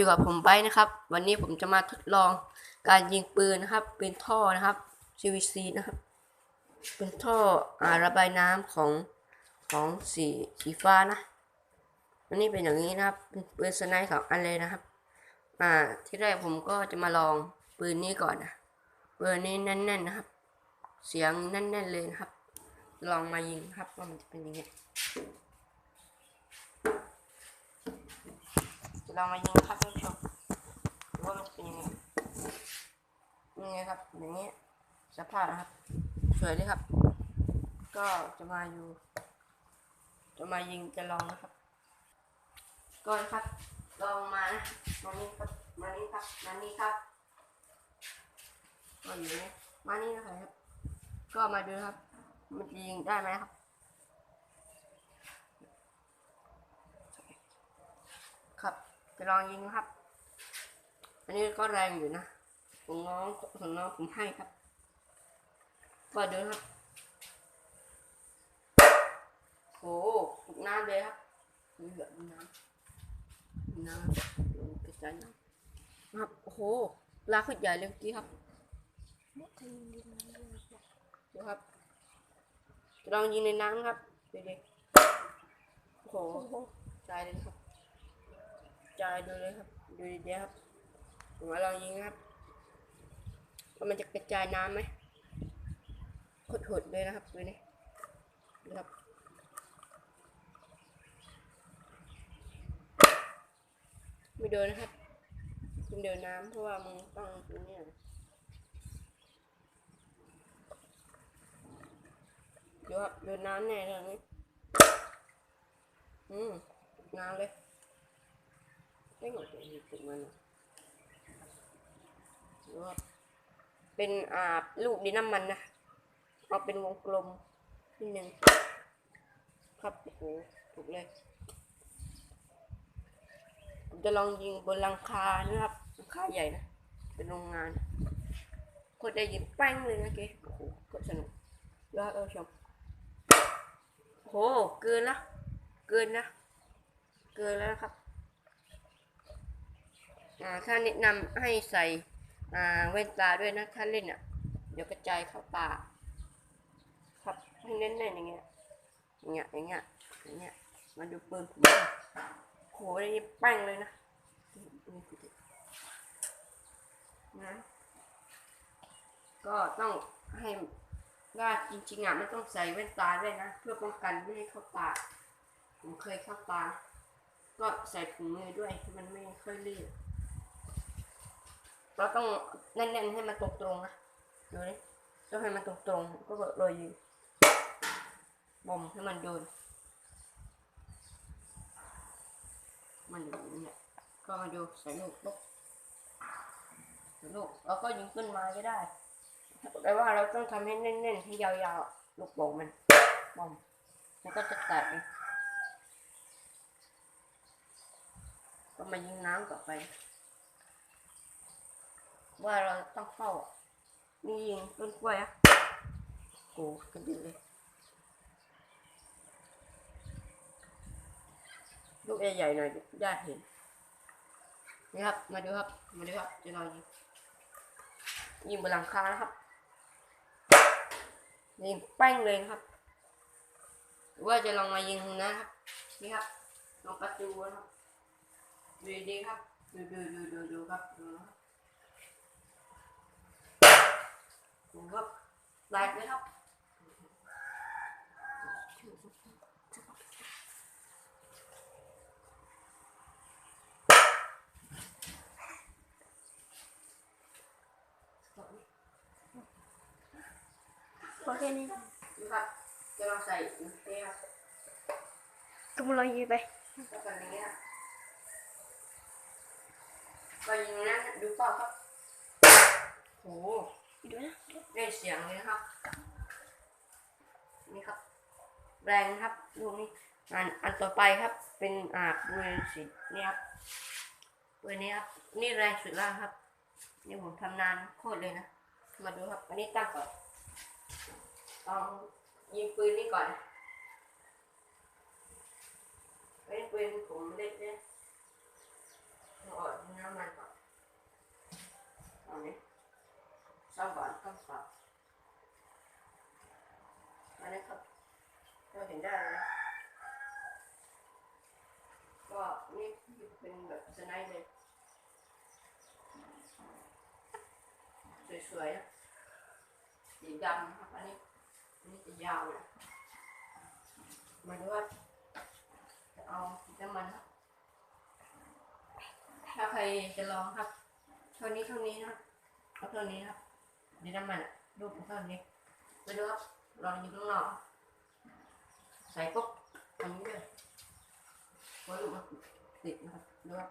อยู่กับผมไปนะครับ วันนี้ผมจะมาทดลองการยิงปืนนะครับ เป็นท่อนะครับ CVC นะครับ เป็นท่ออาระบายน้ำของของสีสีฟ้านะอันนี้เป็นอย่างนี้นะครับเป็นปืนสไนป์สองอันเลยนะครับ อ่าที่แรกผมก็จะมาลองปืนนี้ก่อนนะปืนนี้แน่นๆนะครับ เสียงแน่นๆเลยนะครับ ลองมายิงครับว่ามันจะเป็นยังไง จะลองมายิงครับท่านผู้ชมว่ามันจะเป็นยังไงยังไงครับอย่างนี้สภาพนะครับสวยเลยครับ ก็จะมาอยู่ จะมายิงจะลองนะครับก็นครับลองมานะมานี่ครับมานี่ครับมานี่ครับก็อยู่นี่มานี่นะครับ ก็มาดูครับ มันยิงได้ไหมครับ ครับ จะลองยิงครับ อันนี้ก็แรงอยู่นะของน้องของน้องผมให้ครับก็ดูครับโอ้ถูกน้ำเลยครับมีเหลือน้ำน้ำลงกระจายน้ำนะครับโอ้โหลาขึ้นใหญ่เลยเมื่อกี้ครับดูครับจะลองยิงในน้ำครับเด็กๆโอ้โหใจเลยครับ จายดูเลยครับ ดูดีๆครับผมมาลองยิงครับว่ามันจะกระจายน้ำไหมขดๆเลยนะครับดูนี่ดูครับไม่โดนนะครับมันเดินน้ำเพราะว่ามึงต้องตรงเนี้ยดูครับเดินน้ำแน่เลยนี่อืมน้ำเลย ไม่หมดเลยถึงมันอะดูครับเป็นอ่าลูกดินน้ำมันนะ เอาเป็นวงกลมนิดนึงครับโอ้โหถูกเลยผมจะลองยิงบนหลังคานะครับหลังคาใหญ่นะ เป็นโรงงานคนได้ยิงแป้งเลยนะเก๋โอ้โหก็สนุกยอดเออชมโอ้โห เกินละ เกินนะ เกินแล้วนะครับ ถ้าแนะนำให้ใส่อ่าแว่นตาด้วยนะถ้าเล่นอะ เดี๋ยวกระจายเข้าตาครับให้เน้นๆอย่างเงี้ยอย่างเงี้ยอย่างเงี้ยอย่างเงี้ยมาดูปืนผมโหได้แป้งเลยนะนะก็ต้องให้ว่าจริงๆอะไม่ต้องใส่แว่นตาด้วยนะ เพื่อป้องกันไม่ให้เข้าตา ผมเคยเข้าตา ก็ใส่ถุงมือด้วยให้มันไม่ค่อยรีบ เราต้องแน่นๆให้มันตรงๆนะดูนี่ต้องให้มันตรงๆก็โรยยิงบ่มให้มันโดนมันอยู่เนี่ยก็มาดูใส่ลูกลูกใส่ลูกแล้วก็ยิงขึ้นมาก็ได้แต่ว่าเราต้องทำให้แน่นๆให้ยาวๆลูกโป่งมันบ่มมันก็จะแตกเองก็มายิงน้ำต่อไป ว่าเราต้องเฝ้านี่ยิงต้นกล้วยอะโอ้กระดิ่งเลยลูกใหญ่ๆหน่อยญาติเห็นนี่ครับ มาดูครับ มาดูครับจะลองยิงยิงบนหลังคานะครับยิงแป้งเลยครับหรือว่าจะลองมายิงนะครับ นี่ครับลองประตูนะครับดูดีครับ ดูดูดูดูดูครับดูนะครับ ดูครับแหลกเลยครับต่อนี่พอแค่นี้ดูครับจะลองใส่น้ำเต้ครับก็มาลองยิงไปแล้วก็อย่างเงี้ยก็ยิงนะดูเปล่าครับโห ดูนะได้เสียงเลยนะครับ นี่ครับ แรงนะครับลูกนี้อันอันต่อไปครับ เป็นอ่าปืนสีนี่ครับปืนนี้ครับ นี่แรงสุดแล้วครับ นี่ผมทำนานโคตรเลยนะ มาดูครับอันนี้ตั้งก่อนลองยิงปืนนี่ก่อนอันนี้ปืนผมเล็กเนี่ยอ่อนนะเป็นแบบสไนด์เลย สวยๆนะสีดำครับอันนี้อันนี้จะยาวเลยมาดูว่าจะเอาสีน้ำมันครับถ้าใครจะลองครับเท่านี้เท่านี้นะครับเอาเท่านี้ครับสีน้ำมันรูปเท่านี้มาดูครับลองอยู่ข้างนอกใส่ปุ๊บทำนี้เลยหัวลูกมันติดนะครับดูครับ